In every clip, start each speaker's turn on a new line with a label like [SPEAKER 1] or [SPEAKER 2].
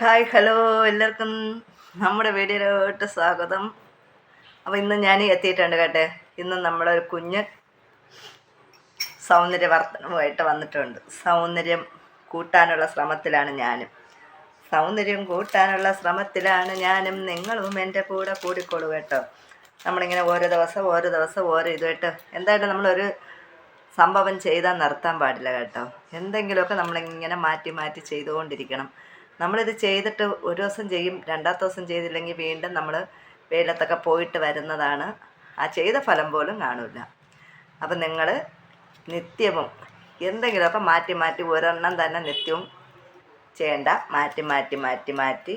[SPEAKER 1] Hi hello എല്ലാവർക്കും നമ്മുടെ വീഡിയോയിലോട്ട് സ്വാഗതം. അപ്പോൾ ഇന്ന് ഞാൻ എത്തിയിട്ടുണ്ട് കേട്ടെ. ഇന്ന് നമ്മുടെ ഒരു കുഞ്ഞ് സൗന്ദര്യവർദ്ധനവുമായിട്ട് വന്നിട്ടുണ്ട്. സൗന്ദര്യം കൂട്ടാനുള്ള ശ്രമത്തിലാണ് ഞാനും. സൗന്ദര്യം കൂട്ടാനുള്ള ശ്രമത്തിലാണ് ഞാനും നിങ്ങളും എന്റെ കൂടെ കൂടിക്കോളൂ കേട്ടോ. നമ്മളിങ്ങനെ ഓരോ ദിവസം ഓരോ ദിവസം ഓരോ ഇതുമായിട്ട് എന്തായാലും നമ്മളൊരു സംഭവം ചെയ്താൽ നിർത്താൻ പാടില്ല കേട്ടോ. എന്തെങ്കിലുമൊക്കെ നമ്മളിങ്ങനെ മാറ്റി മാറ്റി ചെയ്തുകൊണ്ടിരിക്കണം. നമ്മളിത് ചെയ്തിട്ട് ഒരു ദിവസം ചെയ്യും രണ്ടാമത്തെ ദിവസം ചെയ്തില്ലെങ്കിൽ വീണ്ടും നമ്മൾ വെയിലത്തൊക്കെ പോയിട്ട് വരുന്നതാണ്. ആ ചെയ്ത ഫലം പോലും കാണില്ല അപ്പം നിങ്ങൾ നിത്യവും എന്തെങ്കിലും എന്തെങ്കിലുമൊക്കെ മാറ്റി മാറ്റി ഒരെണ്ണം തന്നെ നിത്യവും ചെയ്യണ്ട. മാറ്റി മാറ്റി മാറ്റി മാറ്റി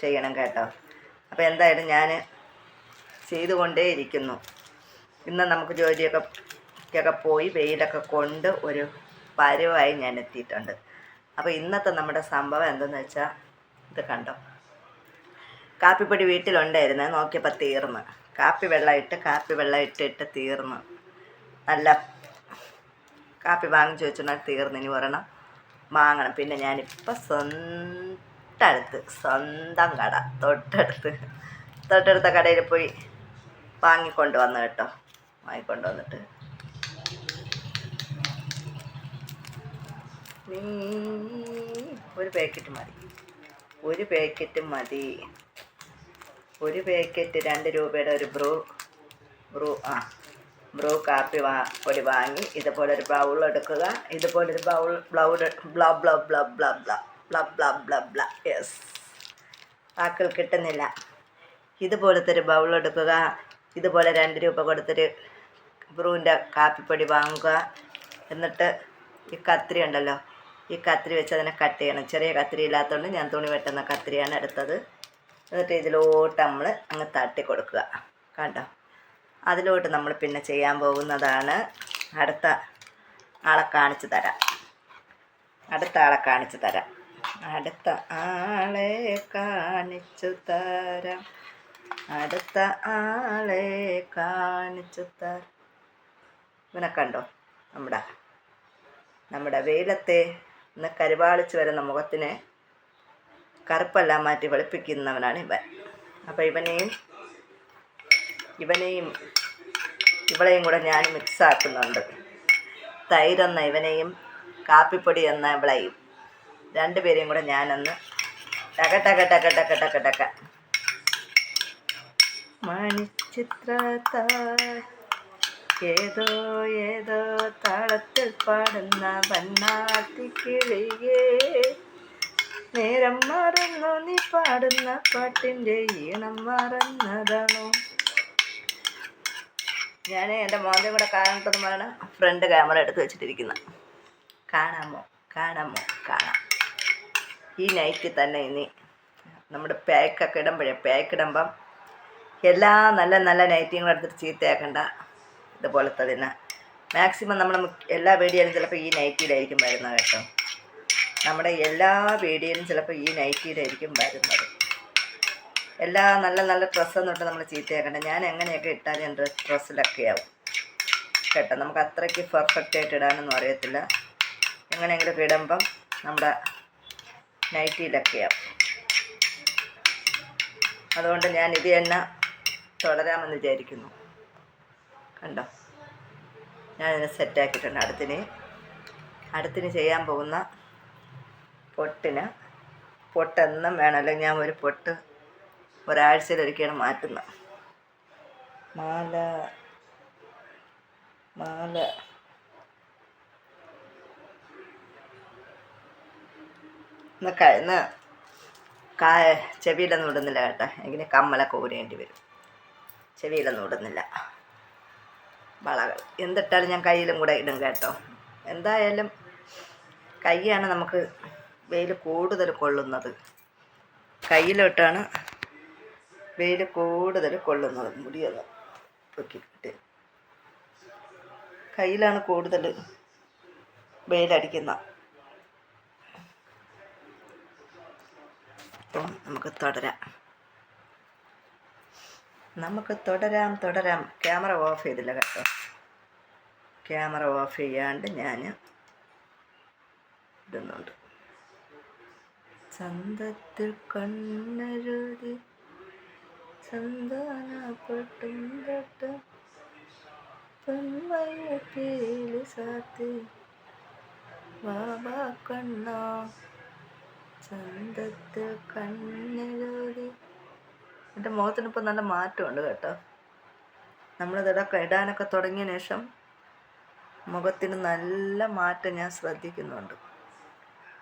[SPEAKER 1] ചെയ്യണം കേട്ടോ. അപ്പോൾ എന്തായാലും ഞാൻ ചെയ്തുകൊണ്ടേയിരിക്കുന്നു. ഇന്ന് നമുക്ക് ജോലിയൊക്കെ ഒക്കെ പോയി വെയിലൊക്കെ കൊണ്ട് ഒരു പരുവായി ഞാൻ എത്തിയിട്ടുണ്ട്. അപ്പോൾ ഇന്നത്തെ നമ്മുടെ സംഭവം എന്തെന്ന് വെച്ചാൽ ഇത് കണ്ടോ? കാപ്പിപ്പൊടി വീട്ടിലുണ്ടായിരുന്നേ നോക്കിയപ്പോൾ തീർന്ന്. കാപ്പി വെള്ളം ഇട്ട് കാപ്പി വെള്ളം ഇട്ട് തീർന്ന്. നല്ല കാപ്പി വാങ്ങിച്ചു വെച്ചിട്ടുണ്ടെങ്കിൽ തീർന്ന്. ഇനി ഒരെണ്ണം വാങ്ങണം. പിന്നെ ഞാനിപ്പോൾ സ്വന്തടുത്ത് സ്വന്തം കട തൊട്ടടുത്ത് തൊട്ടടുത്ത കടയിൽ പോയി വാങ്ങിക്കൊണ്ട് വന്നു കേട്ടോ. വാങ്ങിക്കൊണ്ട് വന്നിട്ട് ഒരു പാക്കറ്റ് മതി. ഒരു പാക്കറ്റ് മതി. ഒരു പാക്കറ്റ് രണ്ട് രൂപയുടെ ഒരു ബ്രൂ ബ്രൂ ആ ബ്രൂ കാപ്പി വാ പൊടി വാങ്ങി ഇതുപോലെ ഒരു ബൗൾ എടുക്കുക. ഇതുപോലെ ഒരു ബൗൾ ബ്ലൗ ബ്ല ബ്ല ബ്ല ബ്ല ബ്ല ബ്ല ബ്ല ബ്ല ബ്ല യെസ് വാക്കുകൾ കിട്ടുന്നില്ല. ഇതുപോലത്തെ ഒരു ബൗൾ എടുക്കുക. ഇതുപോലെ രണ്ട് രൂപ കൊടുത്തൊരു ബ്രൂവിന്റെ കാപ്പിപ്പൊടി വാങ്ങുക. എന്നിട്ട് ഈ കത്തിരി ഉണ്ടല്ലോ ഈ കത്തിരി വെച്ച് അതിനെ കട്ട് ചെയ്യണം. ചെറിയ കത്തിരി ഇല്ലാത്തതുകൊണ്ട് ഞാൻ തുണി വെട്ടുന്ന കത്തിരിയാണ് എടുത്തത്. എന്നിട്ട് ഇതിലോട്ട് നമ്മൾ അങ്ങ് തട്ടി കൊടുക്കുക. കണ്ടോ? അതിലോട്ട് നമ്മൾ പിന്നെ ചെയ്യാൻ പോകുന്നതാണ് അടുത്ത ആളെ കാണിച്ചു തരാം. അടുത്ത ആളെ കാണിച്ചു തരാം. അടുത്ത ആളെ കാണിച്ചു തരാം. അടുത്ത ആളെ കാണിച്ചു തരാം. ഇവനെ കണ്ടോ? നമ്മുടെ നമ്മുടെ വെയിലത്തെ ഇന്ന് കരുവാളിച്ച് വരുന്ന മുഖത്തിനെ കറുപ്പെല്ലാം മാറ്റി വെളുപ്പിക്കുന്നവനാണ് ഇവൻ. അപ്പോൾ ഇവനെയും ഇവനെയും ഇവളെയും കൂടെ ഞാൻ മിക്സാക്കുന്നുണ്ട് തൈരെന്ന ഇവനെയും കാപ്പിപ്പൊടി എന്ന ഇവളെയും. രണ്ടുപേരെയും കൂടെ ഞാനൊന്ന് ടക ടക ടക ടക ടക ടക. മണിച്ചിത്രത്തായി ഏതോ ഏതോ താളത്തിൽ പാടുന്ന വണ്ണാത്തി കിളിയേ. നേരം മറന്നു നീ പാടുന്ന പാട്ടിന്റെ ഈണം മറന്നതാണോ? ഞാൻ എന്റെ മോന്റെ കൂടെ കാണട്ടതുമാണ് ഫ്രണ്ട് ക്യാമറ എടുത്ത് വെച്ചിട്ടിരിക്കുന്നത് കാണാമോ? കാണാമോ? കാണാം. ഈ നൈറ്റിൽ തന്നെ ഇനി നമ്മുടെ പാക്കൊക്കെ ഇടുമ്പോഴേ പാക്ക് ഇടുമ്പം എല്ലാ നല്ല നല്ല നൈറ്റിയും കൂടെ എടുത്തിട്ട് ചീത്തയാക്കണ്ട. ഇതുപോലത്തെ തന്നെ. മാക്സിമം നമ്മൾ എല്ലാ വീഡിയോയിലും ചിലപ്പോൾ ഈ നൈറ്റിയിലായിരിക്കും വരുന്നത് കേട്ടോ. നമ്മുടെ എല്ലാ വീഡിയോയിലും ചിലപ്പോൾ ഈ നൈറ്റിയിലായിരിക്കും വരുന്നത്. എല്ലാ നല്ല നല്ല ഡ്രസ്സൊന്നും ഇട്ട് നമ്മൾ ചീത്തയാക്കണ്ട. ഞാൻ എങ്ങനെയൊക്കെ ഇട്ടാലും എന്റെ ഡ്രസ്സിലൊക്കെ ആവും. കേട്ടോ നമുക്ക് അത്രയ്ക്ക് പെർഫെക്റ്റ് ആയിട്ട് ഇടാനൊന്നും അറിയത്തില്ല. എങ്ങനെയെങ്കിലും ഇടുമ്പം നമ്മുടെ നൈറ്റിയിലൊക്കെ ആവും. അതുകൊണ്ട് ഞാൻ ഇത് തന്നെ തുടരാമെന്ന് വിചാരിക്കുന്നു. കണ്ടോ? ഞാനതിനെ സെറ്റാക്കിയിട്ടുണ്ട് അടുത്തിന് അടുത്തിന് ചെയ്യാൻ പോകുന്ന പൊട്ടിന്. പൊട്ടെന്നും വേണം. അല്ലെങ്കിൽ ഞാൻ ഒരു പൊട്ട് ഒരാഴ്ചയിലൊരിക്കലാണ് മാറ്റുന്നത് മാല. മാല. ഇന്ന് ഇന്ന് കാ ചെവിയിലൊന്നും ഇടുന്നില്ല കേട്ടോ. എങ്കിലും കമ്മലൊക്കെ ഊരേണ്ടി വരും. ചെവിയിലൊന്നും ഇടുന്നില്ല. വളകൾ. എന്തിട്ടാലും ഞാൻ കയ്യിലും കൂടെ ഇടും കേട്ടോ. എന്തായാലും കൈയാണ് നമുക്ക് വെയിൽ കൂടുതൽ കൊള്ളുന്നത്. കയ്യിലോട്ടാണ് വെയിൽ കൂടുതൽ കൊള്ളുന്നത്. മുടിയൊന്ന് പൊക്കിയിട്ട്. കയ്യിലാണ് കൂടുതൽ വെയിലടിക്കുന്ന അപ്പം നമുക്ക് തുടരാം. നമുക്ക് തുടരാം തുടരാം. ക്യാമറ ഓഫ് ചെയ്തില്ല കേട്ടോ. ക്യാമറ ഓഫ് ചെയ്യാണ്ട് ഞാൻ ഇടുന്നുണ്ട്. ചന്തത്തിൽ കണ്ണരുതി ചന്ദനപ്പെട്ടും ചന്തത്തിൽ കണ്ണെഴുതി എന്റെ മുഖത്തിനിപ്പോൾ നല്ല മാറ്റമുണ്ട് കേട്ടോ. നമ്മളിതൊക്കെ ഇടാനൊക്കെ തുടങ്ങിയ ശേഷം മുഖത്തിന് നല്ല മാറ്റം ഞാൻ ശ്രദ്ധിക്കുന്നുണ്ട്.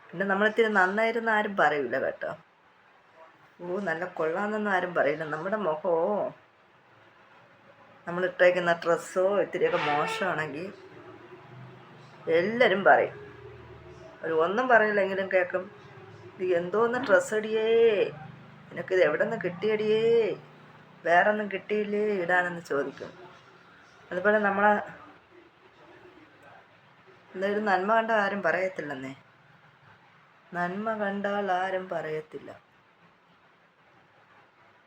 [SPEAKER 1] പിന്നെ നമ്മളിത്തിരി നന്നായിരുന്ന ആരും പറയില്ല കേട്ടോ. ഓ നല്ല കൊള്ളാമെന്നൊന്നും ആരും പറയില്ല. നമ്മുടെ മുഖമോ നമ്മൾ ഇട്ടേക്കുന്ന ഡ്രസ്സോ ഇത്തിരിയൊക്കെ മോശമാണെങ്കിൽ എല്ലാവരും പറയും. ഒരു ഒന്നും പറയില്ലെങ്കിലും കേൾക്കും. ഇത് എന്തോന്ന് ഡ്രസ്സ് അടിയേ നിനക്കിത് എവിടെ നിന്ന് കിട്ടിയടിയേ? വേറെ ഒന്നും കിട്ടിയില്ലേ? ഇടാനെന്ന് ചോദിക്കും. അതുപോലെ നമ്മളെ എന്തായാലും നന്മ കണ്ട ആരും പറയത്തില്ലെന്നേ. നന്മ കണ്ടാൽ ആരും പറയത്തില്ല.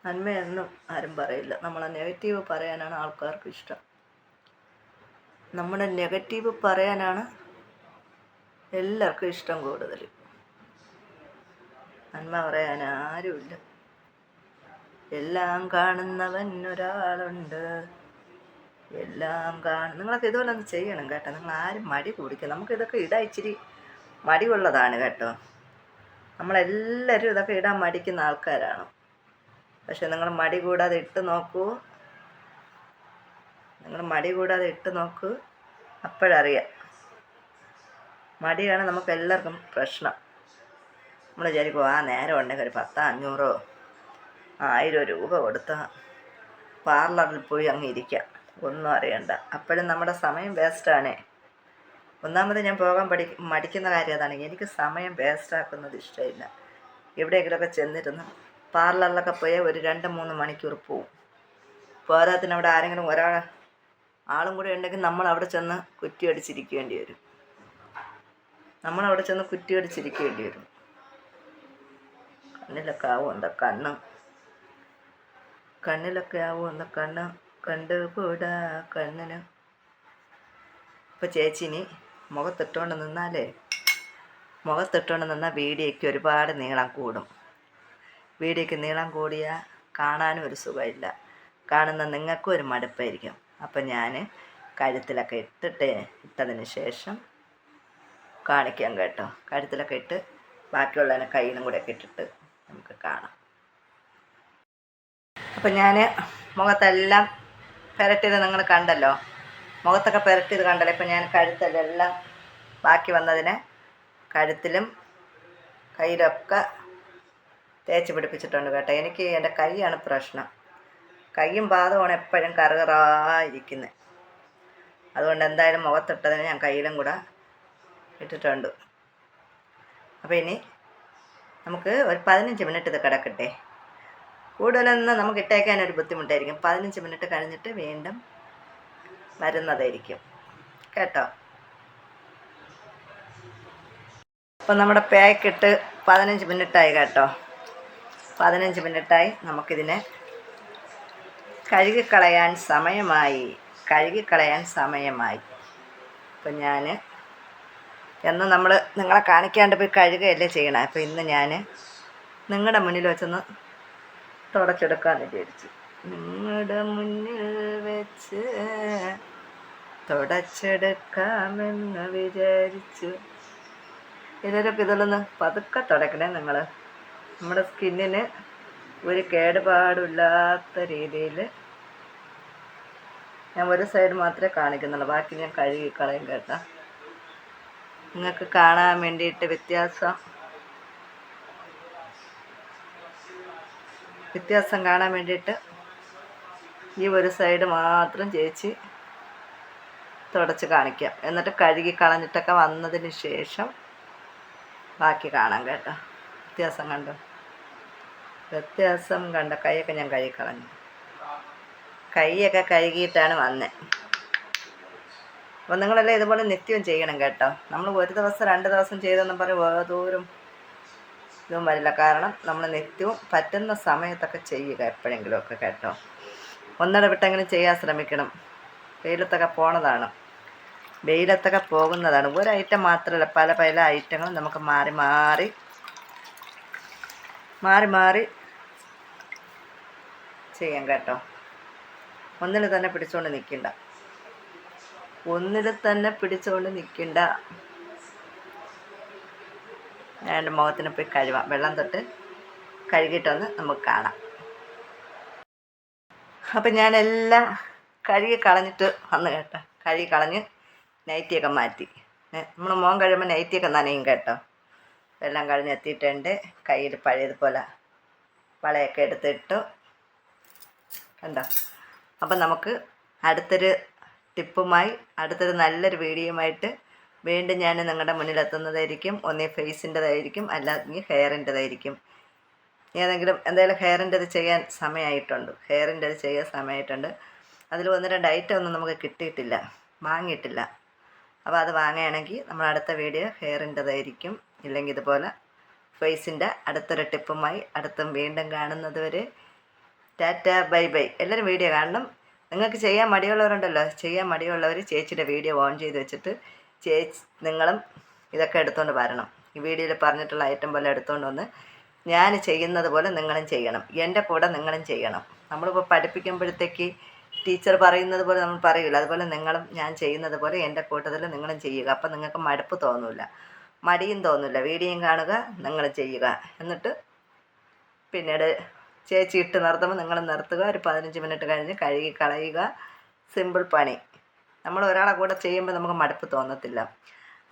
[SPEAKER 1] നന്മയൊന്നും ആരും പറയില്ല. നമ്മളെ നെഗറ്റീവ് പറയാനാണ് ആൾക്കാർക്ക് ഇഷ്ടം. നമ്മുടെ നെഗറ്റീവ് പറയാനാണ് എല്ലാവർക്കും ഇഷ്ടം കൂടുതൽ നന്മ പറയാൻ ആരുമില്ല. എല്ലാം കാണുന്നവൻ ഒരാളുണ്ട്. എല്ലാം കാണും നിങ്ങളൊക്കെ ഇതുപോലെ ഒന്ന് ചെയ്യണം കേട്ടോ. നിങ്ങൾ ആരും മടി കുടിക്കുക നമുക്കിതൊക്കെ ഇടാൻ ഇച്ചിരി മടിയുള്ളതാണ് കേട്ടോ. നമ്മളെല്ലാവരും ഇതൊക്കെ ഇടാൻ മടിക്കുന്ന ആൾക്കാരാണ്. പക്ഷെ നിങ്ങൾ മടി കൂടാതെ ഇട്ട് നോക്കൂ. നിങ്ങൾ മടി കൂടാതെ ഇട്ട് നോക്കൂ. അപ്പോഴറിയാം. മടിയാണ് നമുക്ക് എല്ലാവർക്കും പ്രശ്നം. നമ്മൾ വിചാരിക്കും ആ നേരം ഉണ്ടെങ്കിൽ ഒരു പത്തോ അഞ്ഞൂറോ ആയിരം രൂപ കൊടുത്താൽ പാർലറിൽ പോയി അങ്ങ് ഇരിക്കാം. ഒന്നും അറിയണ്ട. അപ്പോഴും നമ്മുടെ സമയം വേസ്റ്റാണേ ഒന്നാമത് ഞാൻ പോകാൻ പഠി മടിക്കുന്ന കാര്യം അതാണ്. എനിക്ക് സമയം വേസ്റ്റാക്കുന്നത് ഇഷ്ടമില്ല. എവിടെയെങ്കിലുമൊക്കെ ചെന്നിരുന്ന് പാർലറിലൊക്കെ പോയി ഒരു രണ്ട് മൂന്ന് മണിക്കൂർ പോവും. പോരാത്തിന് അവിടെ ആരെങ്കിലും ഒരാൾ ആളും കൂടെ ഉണ്ടെങ്കിൽ നമ്മൾ അവിടെ ചെന്ന് കുറ്റി അടിച്ചിരിക്കേണ്ടി വരും. നമ്മൾ അവിടെ ചെന്ന് കുറ്റി അടിച്ചിരിക്കേണ്ടി വരും. കണ്ണിലൊക്കെ ആവും എന്താ കണ്ണ് കണ്ണിലൊക്കെ എന്താ കണ്ണ് കണ്ടുകൂടാ കണ്ണിന്. ഇപ്പം ചേച്ചിനി മുഖത്തിട്ടുകൊണ്ട് നിന്നാലേ മുഖത്തിട്ടുകൊണ്ട് നിന്നാൽ വീഡിയോയ്ക്ക് ഒരുപാട് നീളം കൂടും. വീഡിയോയ്ക്ക് നീളം കൂടിയാൽ കാണാനും ഒരു സുഖമില്ല. കാണുന്ന നിങ്ങൾക്കും ഒരു മടുപ്പായിരിക്കും. അപ്പം ഞാൻ കഴുത്തിലൊക്കെ ഇട്ടിട്ട് ഇട്ടതിന് ശേഷം കാണിക്കാം കേട്ടോ. കഴുത്തിലൊക്കെ ഇട്ട് ബാക്കിയുള്ളതിനെ കയ്യിലും കൂടെ ഒക്കെ ഇട്ടിട്ട് നമുക്ക് കാണാം. അപ്പം ഞാൻ മുഖത്തെല്ലാം പുരട്ടിയത് നിങ്ങൾ കണ്ടല്ലോ. മുഖത്തൊക്കെ പുരട്ടിയത് കണ്ടല്ലോ. ഇപ്പം ഞാൻ കഴുത്തിലെല്ലാം ബാക്കി വന്നതിനെ കഴുത്തിലും കയ്യിലൊക്കെ തേച്ച് പിടിപ്പിച്ചിട്ടുണ്ട് കേട്ടോ. എനിക്ക് എന്റെ കൈയാണ് പ്രശ്നം. കൈയും പാദമാണ് എപ്പോഴും കറുകറായിരിക്കുന്നത് അതുകൊണ്ട് എന്തായാലും മുഖത്തിട്ടതിന് ഞാൻ കയ്യിലും കൂടെ ഇട്ടിട്ടുണ്ട്. അപ്പോൾ ഇനി നമുക്ക് ഒരു പതിനഞ്ച് മിനിറ്റ് ഇത് കിടക്കട്ടെ. കൂടുതലൊന്നും നമുക്ക് ഇട്ടേക്കാൻ ഒരു ബുദ്ധിമുട്ടായിരിക്കും. പതിനഞ്ച് മിനിറ്റ് കഴിഞ്ഞിട്ട് വീണ്ടും വരുന്നതായിരിക്കും. കേട്ടോ? അപ്പം നമ്മുടെ പാക്കിട്ട് പതിനഞ്ച് മിനിറ്റായി കേട്ടോ. പതിനഞ്ച് മിനിറ്റായി നമുക്കിതിനെ കഴുകിക്കളയാൻ സമയമായി. കഴുകിക്കളയാൻ സമയമായി. അപ്പം ഞാൻ എന്ന് നമ്മൾ നിങ്ങളെ കാണിക്കാണ്ട് പോയി കഴുകുകയല്ലേ ചെയ്യണം? അപ്പോൾ ഇന്ന് ഞാൻ നിങ്ങളുടെ മുന്നിൽ വെച്ചൊന്ന് തുടച്ചെടുക്കാമെന്ന് വിചാരിച്ചു. നിങ്ങളുടെ മുന്നിൽ വെച്ച് തുടച്ചെടുക്കാമെന്ന് വിചാരിച്ചു. ഇതൊരു ഇതിലൊന്ന് പതുക്കെ തുടക്കണേ നിങ്ങൾ നമ്മുടെ സ്കിന്നിന് ഒരു കേടുപാടില്ലാത്ത രീതിയിൽ ഞാൻ ഒരു സൈഡ് മാത്രമേ കാണിക്കുന്നുള്ളൂ. ബാക്കി ഞാൻ കഴുകി കളയും കേട്ടോ. നിങ്ങൾക്ക് കാണാൻ വേണ്ടിയിട്ട് വ്യത്യാസം വ്യത്യാസം കാണാൻ വേണ്ടിയിട്ട് ഈ ഒരു സൈഡ് മാത്രം ചേച്ചി തുടച്ച് കാണിക്കാം. എന്നിട്ട് കഴുകി കളഞ്ഞിട്ടൊക്കെ വന്നതിന് ശേഷം ബാക്കി കാണാം കേട്ടോ. വ്യത്യാസം കണ്ടോ? വ്യത്യാസം കണ്ട? കൈയൊക്കെ ഞാൻ കഴുകി കളഞ്ഞു. കൈയൊക്കെ കഴുകിയിട്ടാണ് വന്നത് അപ്പോൾ നിങ്ങളെല്ലാം ഇതുപോലെ നിത്യവും ചെയ്യണം കേട്ടോ. നമ്മൾ ഒരു ദിവസം രണ്ട് ദിവസം ചെയ്തെന്നും പറയും ദൂരം ഇതും വരില്ല. കാരണം നമ്മൾ നിത്യവും പറ്റുന്ന സമയത്തൊക്കെ ചെയ്യുക എപ്പോഴെങ്കിലുമൊക്കെ കേട്ടോ. ഒന്നിടവിട്ടെങ്കിലും ചെയ്യാൻ ശ്രമിക്കണം. വെയിലത്തൊക്കെ പോണതാണ്. വെയിലത്തൊക്കെ പോകുന്നതാണ്. ഒരു ഐറ്റം മാത്രമല്ല പല പല ഐറ്റങ്ങളും നമുക്ക് മാറി മാറി മാറി മാറി ചെയ്യാം കേട്ടോ. ഒന്നിൽ തന്നെ പിടിച്ചുകൊണ്ട് നിൽക്കണ്ട. ഒന്നിൽ തന്നെ പിടിച്ചുകൊണ്ട് നിൽക്കണ്ട. എന്റെ മുഖത്തിന് പോയി കഴുകാം വെള്ളം തൊട്ട് കഴുകിയിട്ടൊന്ന് നമുക്ക് കാണാം. അപ്പം ഞാനെല്ലാം കഴുകി കളഞ്ഞിട്ട് വന്ന് കേട്ടോ. കഴുകി കളഞ്ഞ് നൈറ്റിയൊക്കെ മാറ്റി. നമ്മൾ മോൻ കഴിയുമ്പോൾ നൈറ്റിയൊക്കെ നനയും കേട്ടോ. എല്ലാം കഴിഞ്ഞെത്തിയിട്ടുണ്ട് കയ്യിൽ പഴയതുപോലെ വളയൊക്കെ എടുത്തിട്ടു. കണ്ടോ? അപ്പം നമുക്ക് അടുത്തൊരു ടിപ്പുമായി അടുത്തൊരു നല്ലൊരു വീഡിയോയുമായിട്ട് വീണ്ടും ഞാൻ നിങ്ങളുടെ മുന്നിൽ എത്തുന്നതായിരിക്കും. ഒന്നേ ഫേസിന്റെതായിരിക്കും അല്ലെങ്കിൽ ഹെയറിന്റെതായിരിക്കും. ഏതെങ്കിലും എന്തായാലും ഹെയറിന്റെത് ചെയ്യാൻ സമയമായിട്ടുണ്ട്. ഹെയറിന്റെത് ചെയ്യാൻ സമയമായിട്ടുണ്ട്. അതിൽ ഒന്ന് രണ്ട് ഐറ്റം ഒന്നും നമുക്ക് കിട്ടിയിട്ടില്ല വാങ്ങിയിട്ടില്ല. അപ്പോൾ അത് വാങ്ങുകയാണെങ്കിൽ നമ്മൾ അടുത്ത വീഡിയോ ഹെയറിന്റെതായിരിക്കും. ഇല്ലെങ്കിൽ ഇതുപോലെ ഫേസിന്റെ അടുത്തൊരു ടിപ്പുമായി അടുത്തും വീണ്ടും കാണുന്നത് വരെ ടാറ്റ ബൈ ബൈ. എല്ലാവരും വീഡിയോ കാണണം. നിങ്ങൾക്ക് ചെയ്യാൻ മടിയുള്ളവരുണ്ടല്ലോ. ചെയ്യാൻ മടിയുള്ളവർ ചേച്ചിയുടെ വീഡിയോ ഓൺ ചെയ്ത് വെച്ചിട്ട് ചേച്ചി നിങ്ങളും ഇതൊക്കെ എടുത്തുകൊണ്ട് വരണം. ഈ വീഡിയോയിൽ പറഞ്ഞിട്ടുള്ള ഐറ്റം പോലെ എടുത്തുകൊണ്ട് വന്ന് ഞാൻ ചെയ്യുന്നത് പോലെ നിങ്ങളും ചെയ്യണം. എന്റെ കൂടെ നിങ്ങളും ചെയ്യണം. നമ്മളിപ്പോൾ പഠിപ്പിക്കുമ്പോഴത്തേക്ക് ടീച്ചർ പറയുന്നത് പോലെ നമ്മൾ പറയില്ല അതുപോലെ നിങ്ങളും ഞാൻ ചെയ്യുന്നത് പോലെ എന്റെ കൂട്ടത്തിൽ നിങ്ങളും ചെയ്യുക. അപ്പം നിങ്ങൾക്ക് മടുപ്പ് തോന്നില്ല മടിയും തോന്നില്ല വീഡിയോയും കാണുക നിങ്ങൾ ചെയ്യുക. എന്നിട്ട് പിന്നീട് ചേച്ചി ഇട്ട് നിർത്തുമ്പോൾ നിങ്ങൾ നിർത്തുക. ഒരു പതിനഞ്ച് മിനിറ്റ് കഴിഞ്ഞ് കഴുകി കളയുക. സിമ്പിൾ പണി. നമ്മൾ ഒരാളെ കൂടെ ചെയ്യുമ്പോൾ നമുക്ക് മടുപ്പ് തോന്നത്തില്ല.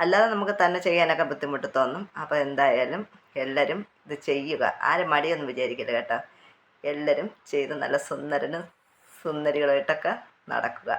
[SPEAKER 1] അല്ലാതെ നമുക്ക് തന്നെ ചെയ്യാനൊക്കെ ബുദ്ധിമുട്ട് തോന്നും. അപ്പോൾ എന്തായാലും എല്ലാവരും ഇത് ചെയ്യുക. ആരും മടിയൊന്നും വിചാരിക്കില്ല കേട്ടോ. എല്ലാവരും ചെയ്ത് നല്ല സുന്ദരനും സുന്ദരികളായിട്ടൊക്കെ നടക്കുക.